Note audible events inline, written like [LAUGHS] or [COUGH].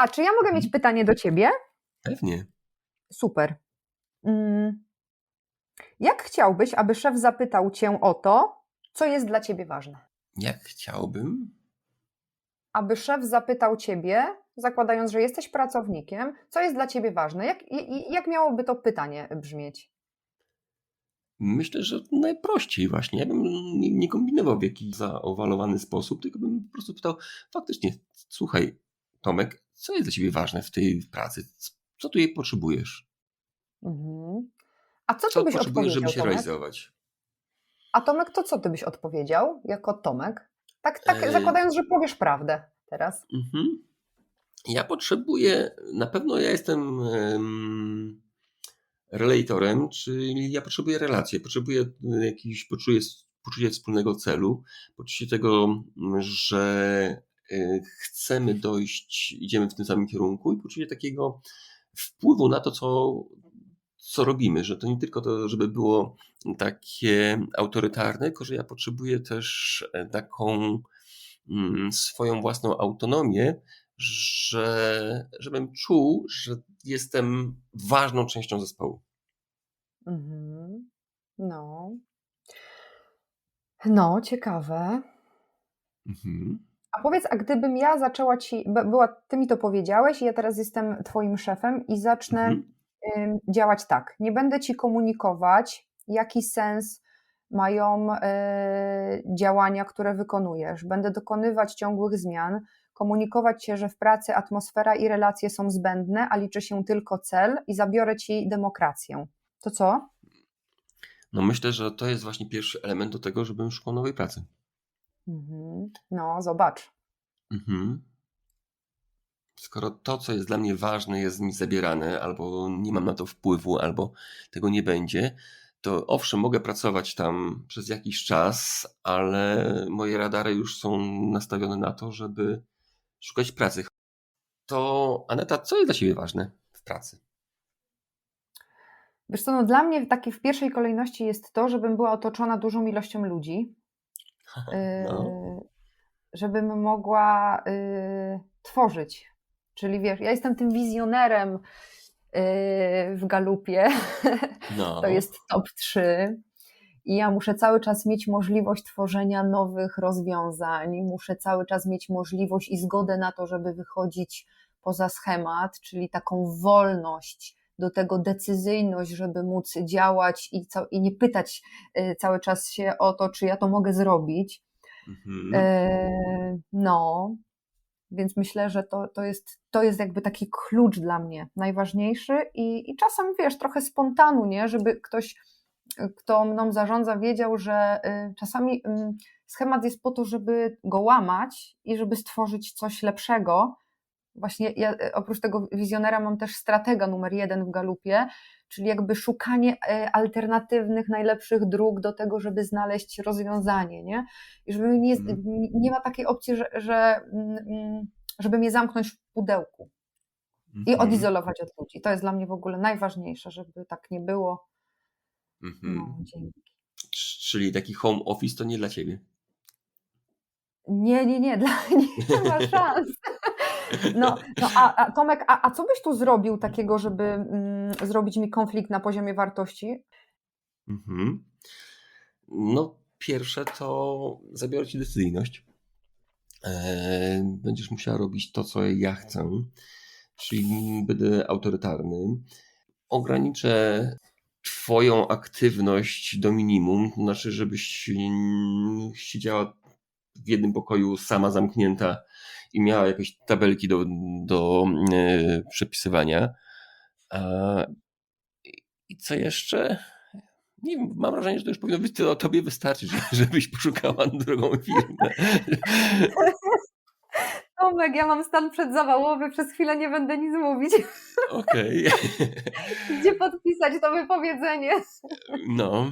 A czy ja mogę mieć pytanie do ciebie? Pewnie. Super. Mm. Jak chciałbyś, aby szef zapytał cię o to, co jest dla ciebie ważne? Jak chciałbym? Aby szef zapytał ciebie, zakładając, że jesteś pracownikiem, co jest dla ciebie ważne? Jak, jak miałoby to pytanie brzmieć? Myślę, że najprościej właśnie. Ja bym nie kombinował w jakiś zaowalowany sposób, tylko bym po prostu pytał faktycznie, słuchaj, Tomek, co jest dla ciebie ważne w tej pracy? Co tu jej potrzebujesz? Mhm. A co ty Co byś potrzebujesz, żeby się Tomek? realizować? A Tomek, to co ty byś odpowiedział jako Tomek? Tak, tak Ej. zakładając, że powiesz prawdę teraz. Mhm. Ja potrzebuję, na pewno ja jestem um, relatorem, czyli ja potrzebuję relacji, potrzebuję jakiś, poczucie, poczucie wspólnego celu, poczucie tego, że chcemy dojść, idziemy w tym samym kierunku i poczucie takiego wpływu na to, co, co robimy, że to nie tylko to, żeby było takie autorytarne, tylko że ja potrzebuję też e, taką mm, swoją własną autonomię, że, żebym czuł, że jestem ważną częścią zespołu. Mhm. No. No, ciekawe. Mhm. A powiedz, a gdybym ja zaczęła ci, była, ty mi to powiedziałeś i ja teraz jestem twoim szefem i zacznę Mhm. działać tak. Nie będę ci komunikować, jaki sens mają y, działania, które wykonujesz. Będę dokonywać ciągłych zmian, komunikować się, że w pracy atmosfera i relacje są zbędne, a liczy się tylko cel i zabiorę ci demokrację. To co? No myślę, że to jest właśnie pierwszy element do tego, żebym szukał nowej pracy. Mhm. No, zobacz. Mhm. Skoro to, co jest dla mnie ważne, jest mi zabierane, albo nie mam na to wpływu, albo tego nie będzie, to owszem, mogę pracować tam przez jakiś czas, ale moje radary już są nastawione na to, żeby szukać pracy. To Aneta, co jest dla Ciebie ważne w pracy? Wiesz co, no dla mnie takie w pierwszej kolejności jest to, żebym była otoczona dużą ilością ludzi, [LAUGHS] No. yy, żebym mogła yy, tworzyć. Czyli wiesz, ja jestem tym wizjonerem yy, w galupie, [LAUGHS] No. to jest top 3 i ja muszę cały czas mieć możliwość tworzenia nowych rozwiązań, muszę cały czas mieć możliwość i zgodę na to, żeby wychodzić poza schemat, czyli taką wolność do tego decyzyjność, żeby móc działać i, i nie pytać y, cały czas się o to, czy ja to mogę zrobić. Mhm. E, No, więc myślę, że to, to, jest, to jest jakby taki klucz dla mnie najważniejszy i, i czasem wiesz, trochę spontanu, nie? Żeby ktoś, kto mną zarządza, wiedział, że y, czasami y, schemat jest po to, żeby go łamać i żeby stworzyć coś lepszego. Właśnie ja y, oprócz tego wizjonera mam też stratega numer jeden w galupie, czyli jakby szukanie y, alternatywnych, najlepszych dróg do tego, żeby znaleźć rozwiązanie, nie? I żeby nie, Mhm. nie ma takiej opcji, że, że, mm, żeby mnie zamknąć w pudełku i Mhm. odizolować od ludzi. To jest dla mnie w ogóle najważniejsze, żeby tak nie było. Mhm. No, dzięki. Czyli taki home office to nie dla Ciebie. Nie, nie, nie, [LAUGHS] dla, nie ma szans. No, no a, a Tomek, a, a co byś tu zrobił takiego, żeby mm, zrobić mi konflikt na poziomie wartości? Mhm. No, pierwsze to zabiorę ci decyzyjność. Eee, Będziesz musiała robić to, co ja chcę, czyli będę autorytarny. Ograniczę Twoją aktywność do minimum, to znaczy, żebyś siedziała w jednym pokoju sama zamknięta i miała jakieś tabelki do, do e, przepisywania. I co jeszcze? Nie wiem, mam wrażenie, że to już powinno być to tobie wystarczyć, [LAUGHS] żebyś poszukała drugą firmę. [LAUGHS] Tomek, ja mam stan przedzawałowy, przez chwilę nie będę nic mówić. Okej. [LAUGHS] Gdzie podpisać to wypowiedzenie? No.